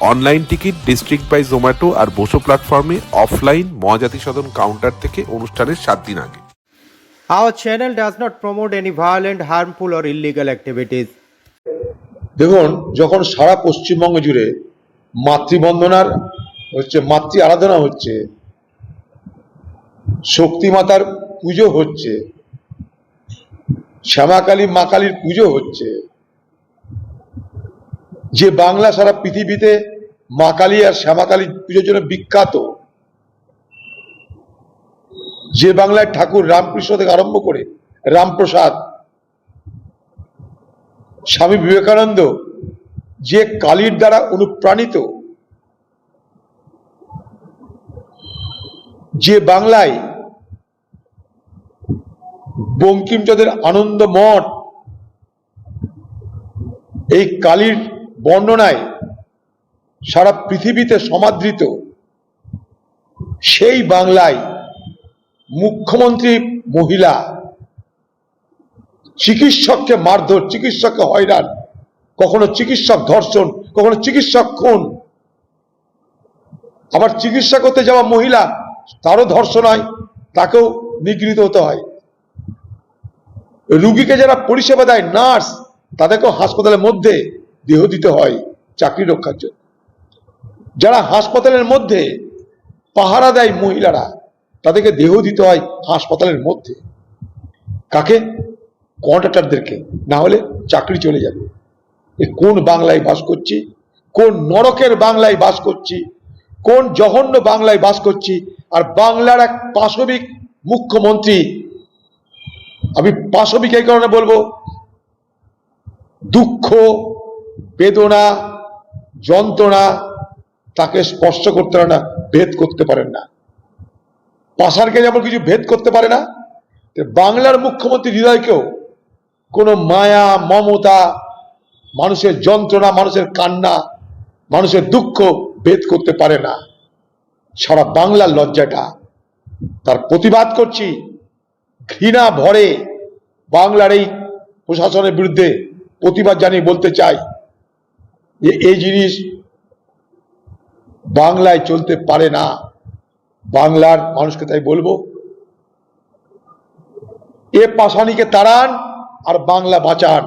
Online ticket district by Zomato আর বসো প্ল্যাটফর্মে offline Mahajati সদন counter থেকে অনুষ্ঠানের সাত দিন আগে Our channel does not promote any violent, harmful, or illegal activities. দেখুন যখন সারা পশ্চিমবঙ্গ জুড়ে মাতৃবন্দনার হচ্ছে মাতৃ আরাধনা হচ্ছে শক্তি মাতার পুজো হচ্ছে শ্যামাকালী মা কালীর পুজো হচ্ছে যে বাংলা সারা পৃথিবীতে মা কালী আর শ্যামাকালী পুজোর জন্য বিখ্যাত। যে বাংলায় ঠাকুর রামকৃষ্ণ থেকে আরম্ভ করে রামপ্রসাদ, স্বামী বিবেকানন্দ যে কালীর দ্বারা অনুপ্রাণিত, যে বাংলায় বঙ্কিমচন্দ্রের আনন্দ মঠ এই কালীর বর্ণনায় সারা পৃথিবীতে সমাদৃত, সেই বাংলায় মুখ্যমন্ত্রী মহিলা, চিকিৎসককে মারধর, চিকিৎসককে হয়রান, কখনো চিকিৎসক ধর্ষণ, কখনো চিকিৎসক খুন। আবার চিকিৎসা করতে যাওয়া মহিলা, তারও ধর্ষণ হয়, তাকেও নিগৃহীত হতে হয়। রুগীকে যারা পরিষেবা দেয়, নার্স, তাদেরকেও হাসপাতালের মধ্যে দেহ দিতে হয়, চাকরি রক্ষার জন্য। যারা হাসপাতালের মধ্যে পাহারা দেয় মহিলারা, তাদেরকে দেহ দিতে হয় হাসপাতালের মধ্যে। কাকে? কন্ট্রাক্টরদেরকে না হলে চাকরি চলে যাবে। এ কোন বাংলায় বাস করছি? কোন নরকের বাংলায় বাস করছি? কোন জঘন্য বাংলায় বাস করছি? আর বাংলার এক পাশবিক মুখ্যমন্ত্রী, আমি পাশবিক এই কারণে বলব, দুঃখ, বেদনা, যন্ত্রণা তাকে স্পর্শ করতে পারে না, ভেদ করতে পারেন না। পাশারকে যেমন কিছু ভেদ করতে পারে না বাংলার মুখ্যমন্ত্রী হৃদয়কেও কোনো মায়া, মমতা, মানুষের যন্ত্রণা, মানুষের কান্না, মানুষের দুঃখ ভেদ করতে পারে না। সারা বাংলার লজ্জাটা। তার প্রতিবাদ করছি, ঘৃণা ভরে বাংলার এই প্রশাসনের বিরুদ্ধে প্রতিবাদ জানিয়ে বলতে চাই যে এই জিনিস বাংলায় চলতে পারে না। বাংলার মানুষকে তাই বলব এ পাশানিকে তাড়ান আর বাংলা বাঁচান।